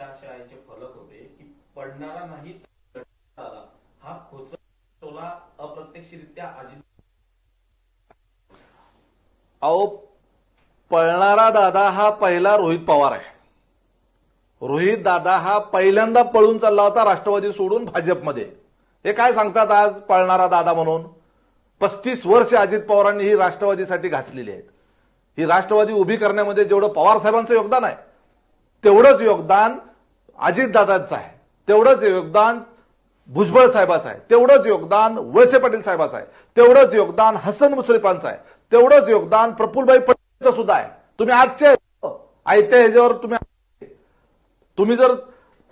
अशा अशा याचे फलक होते की पडणारा नाही हा खोच खोचला अप्रत्यक्षरित्या अजित अहो पळणारा दादा हा पहिला रोहित पवार आहे. रोहित दादा हा पहिल्यांदा पळून चालला होता राष्ट्रवादी सोडून भाजपमध्ये. हे काय सांगतात आज पळणारा दादा म्हणून? पस्तीस वर्ष अजित पवारांनी ही राष्ट्रवादीसाठी घासलेली आहेत. ही राष्ट्रवादी उभी करण्यामध्ये जेवढं पवार साहेबांचं योगदान आहे तेवढंच योगदान अजितदादांचं आहे. तेवढंच योगदान भुजबळ साहेबाचं आहे. तेवढंच योगदान वळसे पाटील साहेबाचं आहे. तेवढंच योगदान हसन मुश्रीफांचं आहे. तेवढंच योगदान प्रफुलभाई पटेलचं सुद्धा आहे. तुम्ही आजच्या आयत्या ह्याच्यावर तुम्ही तुम्ही जर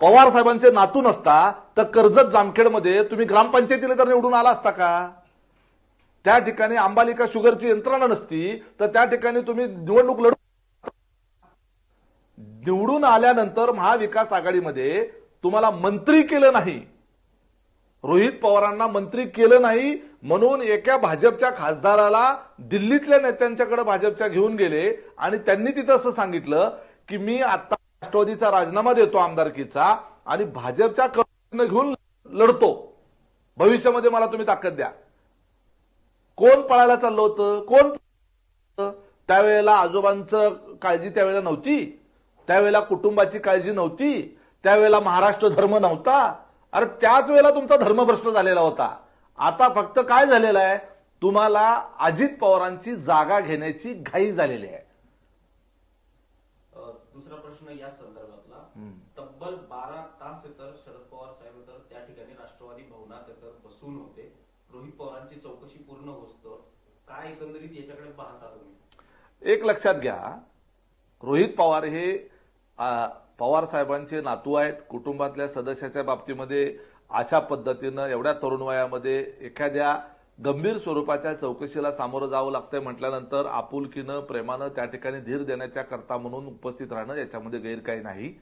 पवार साहेबांचे नातू नसता तर कर्जत जामखेडमध्ये तुम्ही ग्रामपंचायतीला तर निवडून आला असता का? त्या ठिकाणी अंबालिका शुगरची यंत्रणा नसती तर त्या ठिकाणी तुम्ही निवडणूक लढू निवडून आल्यानंतर महाविकास आघाडीमध्ये तुम्हाला मंत्री केलं नाही. रोहित पवारांना मंत्री केलं नाही म्हणून एका भाजपच्या खासदाराला दिल्लीतल्या नेत्यांच्याकडे भाजपच्या घेऊन गेले आणि त्यांनी तिथं असं सांगितलं की मी आता राष्ट्रवादीचा राजीनामा देतो आमदारकीचा आणि भाजपच्या कडनं घेऊन लढतो. भविष्यामध्ये मला तुम्ही ताकद द्या. कोण पळायला चाललं होतं? कोण त्यावेळेला आजोबांचं काळजी त्यावेळेला नव्हती? त्यावेळेला कुटुंबाची काळजी नव्हती त्यावेळेला महाराष्ट्र धर्म नव्हता. अरे त्याच वेळेला तुमचा धर्मभ्रष्ट झालेला होता. आता फक्त काय झालेलं आहे? तुम्हाला अजित पवारांची जागा घेण्याची घाई झालेली आहे. दुसरा प्रश्न या संदर्भातला. तब्बल बारा तास तर शरद पवार साहेब तर त्या ठिकाणी राष्ट्रवादी भवनात तर बसून होते. रोहित पवारांची चौकशी पूर्ण होतं. काय एकंदरीत याच्याकडे पाहता तुम्ही? एक लक्षात घ्या. रोहित पवार हे पवार साहेबांचे नातू आहेत कुटुंबातल्या सदस्याच्या बाबतीमध्ये अशा पद्धतीनं एवढ्या तरुण वयामध्ये एखाद्या गंभीर स्वरूपाच्या चौकशीला सामोरं जावं लागतंय म्हटल्यानंतर आपुलकीनं प्रेमानं त्या ठिकाणी धीर देण्याच्या करता म्हणून उपस्थित राहणं याच्यामध्ये गैर काही नाही.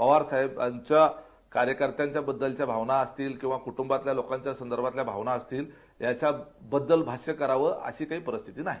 पवार साहेबांच्या कार्यकर्त्यांच्या बद्दलच्या भावना असतील किंवा कुटुंबातल्या लोकांच्या संदर्भातल्या भावना असतील याच्याबद्दल भाष्य करावं अशी काही परिस्थिती नाही.